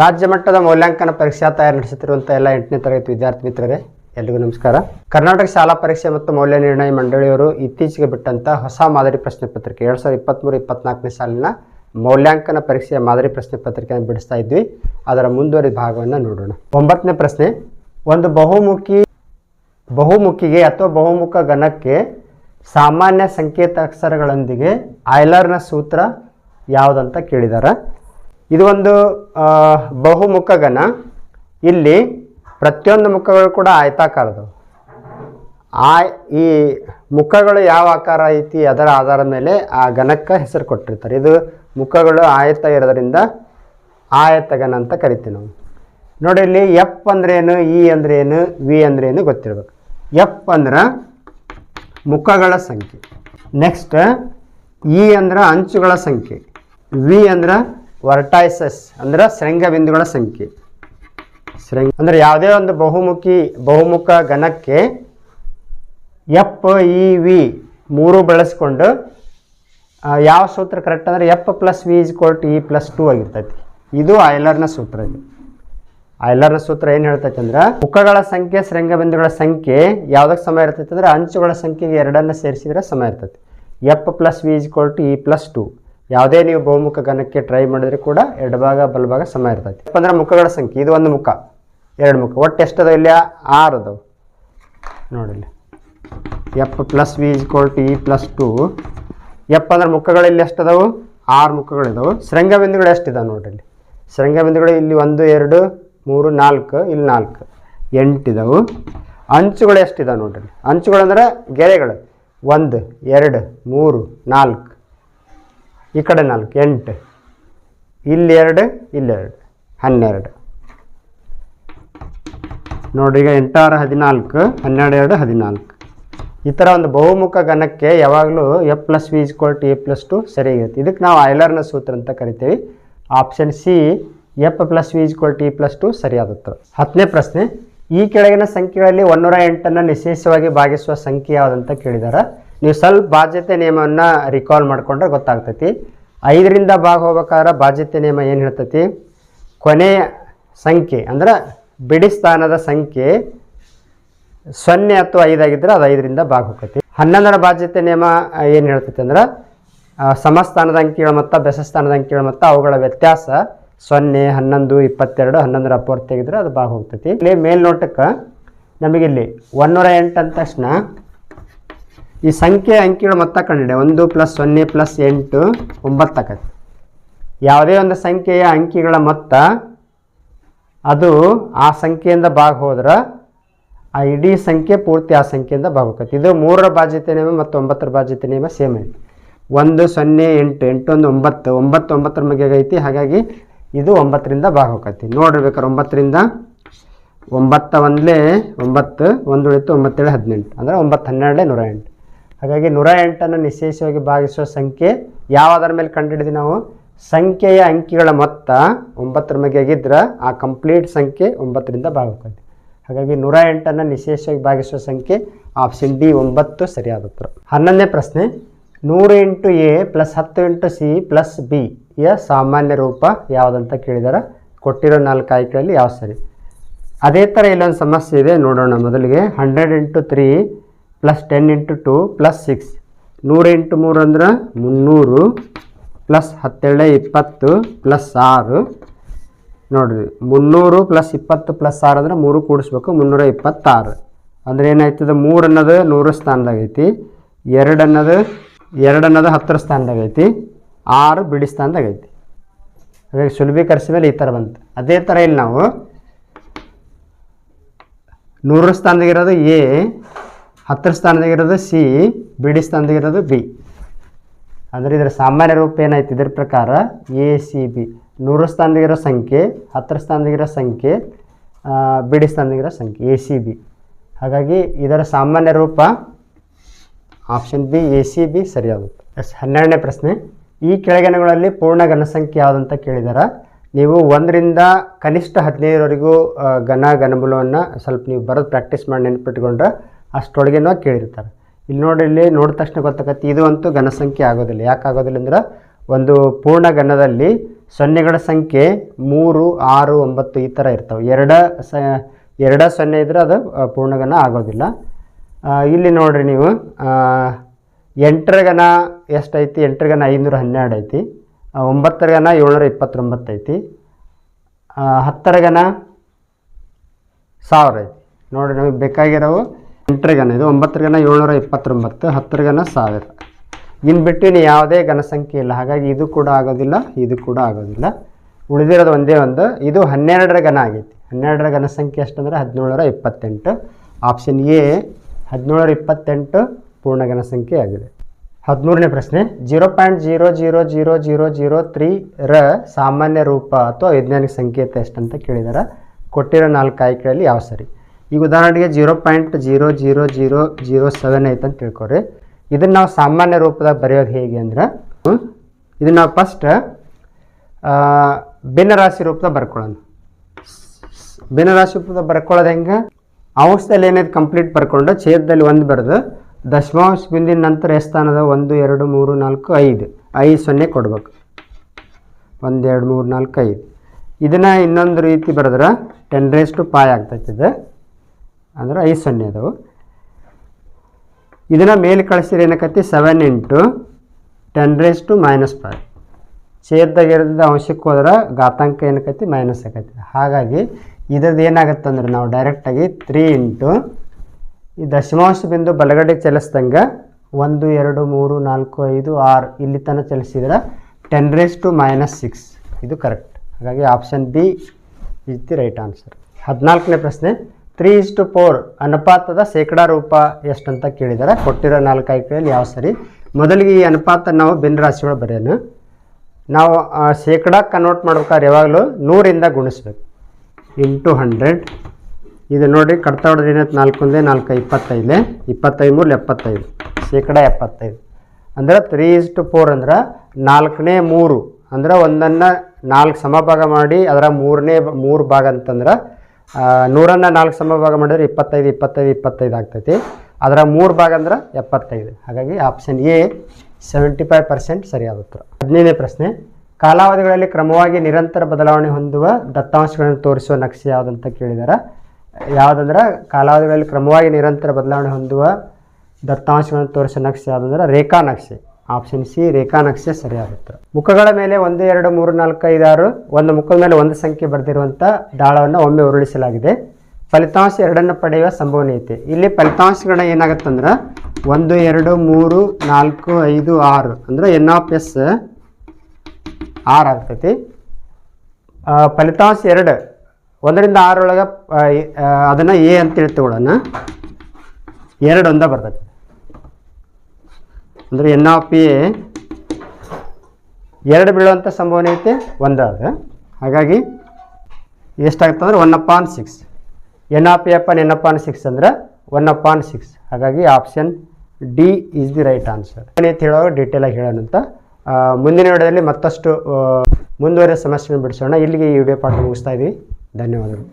ರಾಜ್ಯ ಮಟ್ಟದ ಮೌಲ್ಯಾಂಕನ ಪರೀಕ್ಷಾ ತಯಾರಿ ನಡೆಸುತ್ತಿರುವಂಥ ಎಲ್ಲ ಎಂಟನೇ ತರಗತಿ ವಿದ್ಯಾರ್ಥಿ ಮಿತ್ರರೇ, ಎಲ್ರಿಗೂ ನಮಸ್ಕಾರ. ಕರ್ನಾಟಕ ಶಾಲಾ ಪರೀಕ್ಷೆ ಮತ್ತು ಮೌಲ್ಯ ನಿರ್ಣಯ ಮಂಡಳಿಯವರು ಇತ್ತೀಚೆಗೆ ಬಿಟ್ಟಂಥ ಹೊಸ ಮಾದರಿ ಪ್ರಶ್ನೆ ಪತ್ರಿಕೆ, ಎರಡು ಸಾವಿರದ ಇಪ್ಪತ್ತ್ಮೂರು ಇಪ್ಪತ್ನಾಲ್ಕನೇ ಸಾಲಿನ ಮೌಲ್ಯಾಂಕನ ಪರೀಕ್ಷೆಯ ಮಾದರಿ ಪ್ರಶ್ನೆ ಪತ್ರಿಕೆಯನ್ನು ಬಿಡಿಸ್ತಾ ಇದ್ವಿ. ಅದರ ಮುಂದುವರಿದ ಭಾಗವನ್ನು ನೋಡೋಣ. ಒಂಬತ್ತನೇ ಪ್ರಶ್ನೆ, ಒಂದು ಬಹುಮುಖಿ, ಬಹುಮುಖಿಗೆ ಅಥವಾ ಬಹುಮುಖ ಘನಕ್ಕೆ ಸಾಮಾನ್ಯ ಸಂಕೇತ ಅಕ್ಷರಗಳೊಂದಿಗೆ ಆಯ್ಲರ್ನ ಸೂತ್ರ ಯಾವುದಂತ ಕೇಳಿದಾರೆ? ಇದು ಒಂದು ಆ, ಬಹುಮುಖ ಘನ. ಇಲ್ಲಿ ಪ್ರತಿಯೊಂದು ಮುಖಗಳು ಕೂಡ ಆಯತಾಕಾರದವು. ಆ ಈ ಮುಖಗಳು ಯಾವ ಆಕಾರ ಐತಿ ಅದರ ಆಧಾರದ ಮೇಲೆ ಆ ಘನಕ್ಕೆ ಹೆಸರು ಕೊಟ್ಟಿರ್ತಾರೆ. ಇದು ಮುಖಗಳು ಆಯತ ಇರೋದ್ರಿಂದ ಆಯತ ಘನ ಅಂತ ಕರಿತೀವಿ ನಾವು. ನೋಡಿ ಇಲ್ಲಿ ಎಫ್ ಅಂದ್ರೇನು ಇ ಅಂದ್ರೇನು ವಿ ಅಂದ್ರೇನು ಗೊತ್ತಿರ್ಬೇಕು. ಎಫ್ ಅಂದ್ರೆ ಮುಖಗಳ ಸಂಖ್ಯೆ. ನೆಕ್ಸ್ಟ್ ಇ ಅಂದ್ರೆ ಅಂಚುಗಳ ಸಂಖ್ಯೆ. ವಿ ಅಂದ್ರೆ ವರ್ಟೈಸಸ್ ಅಂದ್ರೆ ಶೃಂಗ ಬಿಂದುಗಳ ಸಂಖ್ಯೆ. ಶೃಂಗ ಅಂದ್ರೆ ಯಾವುದೇ ಒಂದು ಬಹುಮುಖಿ, ಬಹುಮುಖ ಘನಕ್ಕೆ ಎಪ್ ಇ ವಿ ಮೂರು ಬಳಸ್ಕೊಂಡು ಯಾವ ಸೂತ್ರ ಕರೆಕ್ಟ್ ಅಂದ್ರೆ F plus V is equal to E plus two ಆಗಿರ್ತೈತಿ. ಇದು ಐಲರ್ನ ಸೂತ್ರ ಇದು. ಐಲರ್ನ ಸೂತ್ರ ಏನು ಹೇಳ್ತೈತೆ ಅಂದ್ರೆ, ಮುಖಗಳ ಸಂಖ್ಯೆ, ಶೃಂಗ ಬಿಂದುಗಳ ಸಂಖ್ಯೆ ಯಾವುದಕ್ಕೆ ಸಮ ಇರ್ತೈತೆ ಅಂದ್ರೆ ಅಂಚುಗಳ ಸಂಖ್ಯೆಗೆ ಎರಡನ್ನ ಸೇರಿಸಿದ್ರೆ ಸಮ ಇರ್ತೈತಿ. F plus V is equal to E plus two ಯಾವುದೇ ನೀವು ಬಹುಮುಖ ಘನಕ್ಕೆ ಟ್ರೈ ಮಾಡಿದ್ರೆ ಕೂಡ ಎಡಭಾಗ ಬಲಭಾಗ ಸಮ ಇರ್ತೈತಿ. ಅಂದ್ರೆ ಮುಖಗಳ ಸಂಖ್ಯೆ, ಇದು ಒಂದು ಮುಖ, ಎರಡು ಮುಖ. ಒಟ್ಟು ಎಷ್ಟದ ಇಲ್ಲಿ? ಆರು ಅದಾವೆ ನೋಡಿಲ್ಲಿ F plus V is equal to plus two F ಅಂದ್ರೆ ಮುಖಗಳು ಇಲ್ಲಿ ಎಷ್ಟದಾವು? ಆರು ಮುಖಗಳಿದಾವೆ. ಶೃಂಗ ಬಿಂದುಗಳು ಎಷ್ಟಿದಾವೆ ನೋಡ್ರಿ ಶೃಂಗ ಬಿಂದುಗಳು ಇಲ್ಲಿ ಒಂದು, ಎರಡು, ಮೂರು, ನಾಲ್ಕು, ಇಲ್ಲಿ ನಾಲ್ಕು. ಎಂಟಿದಾವೆ. ಅಂಚುಗಳು ಎಷ್ಟಿದಾವೆ ನೋಡ್ರಿ ಅಂಚುಗಳು ಅಂದ್ರೆ ಗೆರೆಗಳು. ಒಂದು, ಎರಡು, ಮೂರು, ನಾಲ್ಕು. ಈ ಕಡೆ ನಾಲ್ಕು, ಎಂಟು. ಇಲ್ಲಿ ಎರಡು ಇಲ್ಲೆರಡು ಹನ್ನೆರಡು. ನೋಡ್ರಿ, ಈಗ ಎಂಟಾರು, ಹದಿನಾಲ್ಕು, ಹನ್ನೆರಡು, ಎರಡು, ಹದಿನಾಲ್ಕು. ಈ ಥರ ಒಂದು ಬಹುಮುಖ ಘನಕ್ಕೆ ಯಾವಾಗಲೂ F plus V is equal to E plus two ಸರಿಯಾಗಿರುತ್ತೆ ಇದಕ್ಕೆ ನಾವು ಐಲರ್ನ ಸೂತ್ರ ಅಂತ ಕರಿತೀವಿ. Option C F plus V is equal to E plus two ಸರಿಯಾದ ಹತ್ತನೇ ಪ್ರಶ್ನೆ, ಈ ಕೆಳಗಿನ ಸಂಖ್ಯೆಗಳಲ್ಲಿ ಒನ್ನೂರ ಎಂಟನ್ನು ನಿಶೇಷವಾಗಿ ಭಾಗಿಸುವ ಸಂಖ್ಯೆ ಯಾವುದಂತ ಕೇಳಿದಾರೆ. ನೀವು ಸ್ವಲ್ಪ ಬಾಧ್ಯತೆ ನಿಯಮವನ್ನು ರಿಕಾಲ್ ಮಾಡಿಕೊಂಡ್ರೆ ಗೊತ್ತಾಗ್ತೈತಿ. ಐದರಿಂದ ಭಾಗ ಹೋಗ್ಬೇಕಾದ್ರೆ ಬಾಧ್ಯತೆ ನಿಯಮ ಏನು ಹೇಳ್ತೈತಿ? ಕೊನೆಯ ಸಂಖ್ಯೆ ಅಂದ್ರೆ ಬಿಡಿ ಸ್ಥಾನದ ಸಂಖ್ಯೆ ಸೊನ್ನೆ ಅಥವಾ ಐದಾಗಿದ್ದರೆ ಅದು ಐದರಿಂದ ಭಾಗ ಹೋಗ್ತೈತಿ ಹನ್ನೊಂದರ ಬಾಧ್ಯತೆ ನಿಯಮ ಏನು ಹೇಳ್ತೈತಿ ಅಂದ್ರೆ ಸಮಸ್ಥಾನದ ಅಂಕಿಗಳ ಮೊತ್ತ ಬೆಸಸ್ಥಾನದ ಅಂಕಿಗಳು ಮೊತ್ತ ಅವುಗಳ ವ್ಯತ್ಯಾಸ ಸೊನ್ನೆ, ಹನ್ನೊಂದು, ಇಪ್ಪತ್ತೆರಡು, ಹನ್ನೊಂದರ ಅಪೂರ್ತಿ ಆಗಿದ್ರೆ ಅದು ಭಾಗ ಹೋಗ್ತೈತಿ ಇಲ್ಲಿ ಮೇಲ್ನೋಟಕ್ಕೆ ನಮಗಿಲ್ಲಿ ಒನ್ನೂರ ಎಂಟು ಅಂದ ತಕ್ಷಣ ಈ ಸಂಖ್ಯೆ ಅಂಕಿಗಳ ಮೊತ್ತ ಕಂಡಿಡ ಒಂದು ಪ್ಲಸ್ ಸೊನ್ನೆ ಪ್ಲಸ್ ಎಂಟು, ಒಂಬತ್ತು ಆಕತಿ. ಯಾವುದೇ ಒಂದು ಸಂಖ್ಯೆಯ ಅಂಕಿಗಳ ಮೊತ್ತ, ಅದು ಆ ಸಂಖ್ಯೆಯಿಂದ ಭಾಗ ಹೋದ್ರೆ ಆ ಇಡೀ ಸಂಖ್ಯೆ ಪೂರ್ತಿ ಆ ಸಂಖ್ಯೆಯಿಂದ ಭಾಗ ಹೋಗತ್ತೆ ಇದು ಮೂರರ ಬಾಧ್ಯತೆ ನಿಯಮ ಮತ್ತು ಒಂಬತ್ತರ ಬಾಧ್ಯತೆ ನಿಯಮ ಸೇಮ್ ಐತಿ. ಒಂದು, ಸೊನ್ನೆ, ಎಂಟು ಎಂಟು ಒಂದು ಒಂಬತ್ತು ಒಂಬತ್ತು, ಒಂಬತ್ತರ ಮಗೆ ಐತಿ ಹಾಗಾಗಿ ಇದು ಒಂಬತ್ತರಿಂದ ಭಾಗ ಹೋಗತಿ ನೋಡಿರ್ಬೇಕಾರೆ ಒಂಬತ್ತರಿಂದ ಒಂಬತ್ತ ಒಂದಲೇ ಒಂಬತ್ತು ಒಂದು ಉಳಿತು ಒಂಬತ್ತೇಳು ಹದಿನೆಂಟು. ಅಂದರೆ ಒಂಬತ್ತು ಹನ್ನೆರಡೇ ನೂರ ಎಂಟು. ಹಾಗಾಗಿ ನೂರ ಎಂಟನ್ನು ನಿಶೇಷವಾಗಿ ಭಾಗಿಸುವ ಸಂಖ್ಯೆ ಯಾವುದರ ಮೇಲೆ ಕಂಡುಹಿಡಿದು ನಾವು? ಸಂಖ್ಯೆಯ ಅಂಕಿಗಳ ಮೊತ್ತ ಒಂಬತ್ತರ ಮಗೆ ಆಗಿದ್ರೆ ಆ ಕಂಪ್ಲೀಟ್ ಸಂಖ್ಯೆ ಒಂಬತ್ತರಿಂದ ಭಾಗ ಹೋಗುತ್ತೆ ಹಾಗಾಗಿ ನೂರ ಎಂಟನ್ನು ನಿಶೇಷವಾಗಿ ಭಾಗಿಸುವ ಸಂಖ್ಯೆ ಆಪ್ಷನ್ ಡಿ ಒಂಬತ್ತು ಸರಿಯಾದ ಉತ್ತರ ಹನ್ನೊಂದನೇ ಪ್ರಶ್ನೆ, ನೂರು ಇಂಟು ಎ ಪ್ಲಸ್ ಹತ್ತು ಎಂಟು ಸಿ ಪ್ಲಸ್ ಬಿ ಯ ಸಾಮಾನ್ಯ ರೂಪ ಯಾವುದಂತ ಕೇಳಿದಾರೆ? ಕೊಟ್ಟಿರೋ ನಾಲ್ಕು ಆಯ್ಕೆಗಳಲ್ಲಿ ಯಾವ ಸರಿ? ಅದೇ ಥರ ಇಲ್ಲೊಂದು ಸಮಸ್ಯೆ ಇದೆ, ನೋಡೋಣ ಮೊದಲಿಗೆ. Hundred into three plus ten into two plus six ನೂರು ಇಂಟು ಮೂರು ಅಂದ್ರೆ ಮುನ್ನೂರು ಪ್ಲಸ್ ಹತ್ತೆರಡೇ ಇಪ್ಪತ್ತು ಪ್ಲಸ್ ಆರು. ನೋಡಿರಿ, ಮುನ್ನೂರು ಪ್ಲಸ್ ಇಪ್ಪತ್ತು ಪ್ಲಸ್ ಆರು ಅಂದರೆ ಮೂರು ಕೂಡಿಸ್ಬೇಕು, ಮುನ್ನೂರ ಇಪ್ಪತ್ತಾರು. ಅಂದರೆ ಏನಾಯ್ತದೆ? ಮೂರು ಅನ್ನೋದು ನೂರು ಸ್ಥಾನದಾಗ ಐತಿ ಎರಡು ಅನ್ನೋದು ಎರಡು ಅನ್ನೋದು ಹತ್ತರ ಸ್ಥಾನದಾಗ ಐತಿ ಆರು ಬಿಡಿ ಸ್ಥಾನದಾಗೈತಿ. ಹಾಗಾಗಿ ಸುಲಭೀಕರಿಸಿದ ಮೇಲೆ ಈ ಥರ ಬಂತು. ಅದೇ ಥರ ಇಲ್ಲಿ ನಾವು ನೂರರ ಸ್ಥಾನದಾಗಿರೋದು ಎ ಹತ್ತರ ಸ್ಥಾನದಾಗಿರೋದು ಸಿ, ಬಿಡಿ ಸ್ಥಾನದಾಗಿರೋದು ಬಿ. ಅಂದರೆ ಇದರ ಸಾಮಾನ್ಯ ರೂಪ ಏನಾಯ್ತು? ಇದರ ಪ್ರಕಾರ ಎ, ಸಿ, ಬಿ. ನೂರು ಸ್ಥಾನದಾಗಿರೋ ಸಂಖ್ಯೆ, ಹತ್ತರ ಸ್ಥಾನದಾಗಿರೋ ಸಂಖ್ಯೆ ಬಿಡಿ ಸ್ಥಾನದಾಗಿರೋ ಸಂಖ್ಯೆ, ಎ, ಸಿ, ಬಿ. ಹಾಗಾಗಿ ಇದರ ಸಾಮಾನ್ಯ ರೂಪ option B, A, C, B ಸರಿಯಾಗುತ್ತೆ yes, ಹನ್ನೆರಡನೇ ಪ್ರಶ್ನೆ. ಈ ಕೆಳಗಿನಗಳಲ್ಲಿ ಪೂರ್ಣ ಘನಸಂಖ್ಯೆ ಯಾವುದಂತ ಕೇಳಿದಾರ? ನೀವು ಒಂದರಿಂದ ಕನಿಷ್ಠ ಹದಿನೈದರವರೆಗೂ ಘನ ಘನಮೂಲವನ್ನು ಸ್ವಲ್ಪ ನೀವು ಬರೋದು ಪ್ರಾಕ್ಟೀಸ್ ಮಾಡಿ ನೆನ್ಪಿಟ್ಕೊಂಡ್ರೆ ಅಷ್ಟೊಳಗೇನೋ ಕೇಳಿರ್ತಾರೆ. ಇಲ್ಲಿ ನೋಡಿ, ಇಲ್ಲಿ ನೋಡಿದ ತಕ್ಷಣ ಗೊತ್ತಾಗತ್ತೆ, ಇದು ಅಂತೂ ಘನಸಂಖ್ಯೆ ಆಗೋದಿಲ್ಲ. ಯಾಕೆ ಆಗೋದಿಲ್ಲ ಅಂದ್ರೆ, ಒಂದು ಪೂರ್ಣ ಘನದಲ್ಲಿ ಸೊನ್ನೆಗಳ ಸಂಖ್ಯೆ ಮೂರು, ಆರು, ಒಂಬತ್ತು ಈ ಥರ ಇರ್ತವೆ. ಎರಡ ಸ, ಎರಡ ಸೊನ್ನೆ ಇದ್ರೆ ಅದು ಪೂರ್ಣಗನ ಆಗೋದಿಲ್ಲ. ಇಲ್ಲಿ ನೋಡ್ರಿ ನೀವು ಎಂಟರ ಗಣ ಎಷ್ಟೈತಿ? ಎಂಟರ ಗಣ ಐನೂರ ಹನ್ನೆರಡು ಐತಿ. ಒಂಬತ್ತರ ಗಣ ಏಳ್ನೂರ ಇಪ್ಪತ್ತೊಂಬತ್ತು ಐತಿ. ಹತ್ತರ ಗಣ ಸಾವಿರ ಐತಿ. ನೋಡಿರಿ ನಮಗೆ ಬೇಕಾಗಿರೋವು ಎಂಟರ ಗನ ಇದು ಒಂಬತ್ತರ ಗನ ಏಳ್ನೂರ ಇಪ್ಪತ್ತೊಂಬತ್ತು, ಹತ್ತರ ಗನ ಸಾವಿರ. ಇನ್ನು ಬಿಟ್ಟು ಇನ್ನು ಯಾವುದೇ ಘನಸಂಖ್ಯೆ ಇಲ್ಲ. ಹಾಗಾಗಿ ಇದು ಕೂಡ ಆಗೋದಿಲ್ಲ, ಇದು ಕೂಡ ಆಗೋದಿಲ್ಲ. ಉಳಿದಿರೋದು ಒಂದೇ ಒಂದು, ಇದು ಹನ್ನೆರಡರ ಘನ ಆಗೈತಿ. ಹನ್ನೆರಡರ ಘನಸಂಖ್ಯೆ ಎಷ್ಟಂದ್ರೆ ಹದಿನೇಳರ ಇಪ್ಪತ್ತೆಂಟು. ಆಪ್ಷನ್ ಎ ಹದಿನೇಳರ ಇಪ್ಪತ್ತೆಂಟು, ಪೂರ್ಣ ಘನಸಂಖ್ಯೆ ಆಗಿದೆ. ಹದಿಮೂರನೇ ಪ್ರಶ್ನೆ zero point zero zero zero zero zero three ರ ಸಾಮಾನ್ಯ ರೂಪ ಅಥವಾ ವೈಜ್ಞಾನಿಕ ಸಂಕೇತ ಎಷ್ಟಂತ ಕೇಳಿದಾರೆ? ಕೊಟ್ಟಿರೋ ನಾಲ್ಕು ಆಯ್ಕೆಗಳಲ್ಲಿ ಯಾವ ಸರಿ? ಈಗ ಉದಾಹರಣೆಗೆ zero point zero zero zero zero seven ಐತೆ ಅಂತ ತಿಳ್ಕೊರಿ ಇದನ್ನು ನಾವು ಸಾಮಾನ್ಯ ರೂಪದಾಗ ಬರೆಯೋದು ಹೇಗೆ ಅಂದ್ರೆ, ಇದನ್ನು ನಾವು ಫಸ್ಟ್ ಭಿನ್ನರಾಶಿ ರೂಪದಾಗ ಬರ್ಕೊಳ್ಳೋಣ. ಭಿನ್ನರಾಶಿ ರೂಪದಾಗ ಬರ್ಕೊಳ್ಳೋದು ಹೆಂಗೆ? ಅಂಶದಲ್ಲಿ ಏನೈತೆ ಕಂಪ್ಲೀಟ್ ಬರ್ಕೊಂಡು ಛೇದದಲ್ಲಿ ಒಂದು ಬರೆದು, ದಶಮಾಂಶ ಬಿಂದಿನ ನಂತರ ಎಷ್ಟು ಸ್ಥಾನದ? ಒಂದು, ಎರಡು, ಮೂರು, ನಾಲ್ಕು, ಐದು. ಐದು ಸೊನ್ನೆ ಕೊಡ್ಬೇಕು. ಒಂದು, ಎರಡು, ಮೂರು, ನಾಲ್ಕು, ಐದು. ಇದನ್ನು ಇನ್ನೊಂದು ರೀತಿ ಬರೆದ್ರೆ ಟೆನ್ ರೇಸ್ ಟು ಪಾಯ್ ಆಗ್ತೈತಿದೆ ಅಂದ್ರೆ ಐದು ಸೊನ್ನೆ ಅದು ಇದನ್ನು ಮೇಲೆ ಕಳಿಸಿದ್ರೆ ಏನಕ್ಕತ್ತಿ? Seven into ten raise to minus five ಛೇದದಾಗ ಇರೋದ್ರಿಂದ ಅಂಶಕ್ಕೆ ಹೋದ್ರೆ ಘಾತಾಂಕ ಏನಕ್ಕತ್ತಿ? ಮೈನಸ್ ಆಗತ್ತೆ ಹಾಗಾಗಿ ಇದ್ರದ್ದು ಏನಾಗುತ್ತೆ ಅಂದ್ರೆ ನಾವು ಡೈರೆಕ್ಟಾಗಿ ತ್ರೀ ಇಂಟು ಈ ದಶಮಾಂಶ ಬಿಂದು ಬಲಗಡೆ ಚಲಿಸ್ದಂಗೆ ಒಂದು, ಎರಡು, ಮೂರು, ನಾಲ್ಕು, ಐದು, ಆರು ಇಲ್ಲಿ ತನಕ ಚಲಿಸಿದ್ರೆ ten raise to minus six ಇದು ಕರೆಕ್ಟ್ ಹಾಗಾಗಿ option B is the right answer ಹದಿನಾಲ್ಕನೇ ಪ್ರಶ್ನೆ. ತ್ರೀ ಇಸ್ ಟು ಫೋರ್ ಅನುಪಾತದ ಶೇಕಡಾ ರೂಪ ಎಷ್ಟಂತ ಕೇಳಿದ್ದಾರೆ ಕೊಟ್ಟಿರೋ ನಾಲ್ಕು ಆಯ್ಕೆಯಲ್ಲಿ ಯಾವ ಸರಿ? ಮೊದಲಿಗೆ ಈ ಅನುಪಾತ ನಾವು ಭಿನ್ನ ರಾಶಿಗಳು ಬರೆಯೋಣ. ನಾವು ಶೇಕಡ ಕನ್ವರ್ಟ್ ಮಾಡ್ಬೇಕಾದ್ರೆ ಯಾವಾಗಲೂ ನೂರಿಂದ ಗುಣಿಸ್ಬೇಕು. Into hundred. ಇದು ನೋಡಿ, ಕಡ್ತಾ ಹೊಡೆದ್ರೆ ಏನೈತೆ ನಾಲ್ಕು ಒಂದೇ, ನಾಲ್ಕು ಇಪ್ಪತ್ತೈದೇ, ಇಪ್ಪತ್ತೈದು ಮೂರು, ಎಪ್ಪತ್ತೈದು. ಶೇಕಡ ಎಪ್ಪತ್ತೈದು. ಅಂದ್ರೆ ತ್ರೀ ಇಸ್ ಟು ಫೋರ್ ಅಂದ್ರೆ ನಾಲ್ಕನೇ ಮೂರು. ಅಂದ್ರೆ ಒಂದನ್ನು ನಾಲ್ಕು ಸಮಭಾಗ ಮಾಡಿ, ಅದರ ಮೂರನೇ, ಮೂರು ಭಾಗ ಅಂತಂದ್ರೆ ನೂರನ್ನು ನಾಲ್ಕು ಸಮಭಾಗ ಮಾಡಿದ್ರೆ ಇಪ್ಪತ್ತೈದು ಇಪ್ಪತ್ತೈದು ಇಪ್ಪತ್ತೈದು ಆಗ್ತೈತಿ. ಅದರ ಮೂರು ಭಾಗ ಅಂದ್ರೆ ಎಪ್ಪತ್ತೈದು. ಹಾಗಾಗಿ option A seventy five percent ಸರಿಯಾದ ಉತ್ತರ. ಹದಿನೈದನೇ ಪ್ರಶ್ನೆ, ಕಾಲಾವಧಿಗಳಲ್ಲಿ ಕ್ರಮವಾಗಿ ನಿರಂತರ ಬದಲಾವಣೆ ಹೊಂದುವ ದತ್ತಾಂಶಗಳನ್ನು ತೋರಿಸುವ ನಕ್ಷೆ ಯಾವುದಂತ ಕೇಳಿದಾರೆ. ಯಾವುದಂದ್ರೆ, ಕಾಲಾವಧಿಗಳಲ್ಲಿ ಕ್ರಮವಾಗಿ ನಿರಂತರ ಬದಲಾವಣೆ ಹೊಂದುವ ದತ್ತಾಂಶಗಳನ್ನು ತೋರಿಸುವ ನಕ್ಷೆ ಯಾವುದಂದ್ರೆ ರೇಖಾ ನಕ್ಷೆ. ಆಪ್ಷನ್ ಸಿ ರೇಖಾ ನಕ್ಷೆ ಸರಿಯಾದ ಉತ್ತರ ಮುಖಗಳ ಮೇಲೆ ಒಂದು, ಎರಡು, ಮೂರು, ನಾಲ್ಕು ಐದು ಆರು ಒಂದು ಮುಖದ ಮೇಲೆ ಒಂದು ಸಂಖ್ಯೆ ಬರೆದಿರುವಂಥ ದಾಳವನ್ನು ಒಮ್ಮೆ ಉರುಳಿಸಲಾಗಿದೆ. ಫಲಿತಾಂಶ ಎರಡನ್ನು ಪಡೆಯುವ ಸಂಭವನೀಯತೆ. ಇಲ್ಲಿ ಫಲಿತಾಂಶಗಳ ಏನಾಗುತ್ತಂದ್ರೆ, ಒಂದು, ಎರಡು, ಮೂರು, ನಾಲ್ಕು, ಐದು, ಆರು, ಅಂದ್ರೆ ಎನ್ ಆಫ್ ಎಸ್ ಆರು ಆಗ್ತೈತಿ. ಫಲಿತಾಂಶ ಎರಡು, ಒಂದರಿಂದ ಆರೊಳಗೆ ಅದನ್ನು ಎ ಅಂತೇಳಿ ತಗೊಳ್ಳೋಣ ಎರಡು ಒಂದ ಬರ್ತೈತಿ. ಅಂದರೆ ಎನ್ ಆಫ್ ಪಿ ಎರಡು ಬೀಳುವಂಥ ಸಂಭವನೀಯತೆ ಒಂದಾದ ಹಾಗಾಗಿ ಎಷ್ಟಾಗುತ್ತೆ ಅಂದ್ರೆ one upon six N of A upon N upon six ಅಂದ್ರೆ ಒನ್ ಅಪಾನ್ ಸಿಕ್ಸ್ ಹಾಗಾಗಿ option D is the right answer ಅಂತ ಹೇಳುವಾಗ ಡೀಟೇಲಾಗಿ ಹೇಳೋಣ ಅಂತ. ಮುಂದಿನ ವಿಡಿಯೋದಲ್ಲಿ ಮತ್ತಷ್ಟು ಮುಂದುವರಿದ ಸಮಸ್ಯೆಯನ್ನು ಬಿಡಿಸೋಣ. ಇಲ್ಲಿಗೆ ಈ ವಿಡಿಯೋ ಪಾಠ ಮುಗಿಸ್ತಾ ಇದ್ದೀವಿ ಧನ್ಯವಾದಗಳು.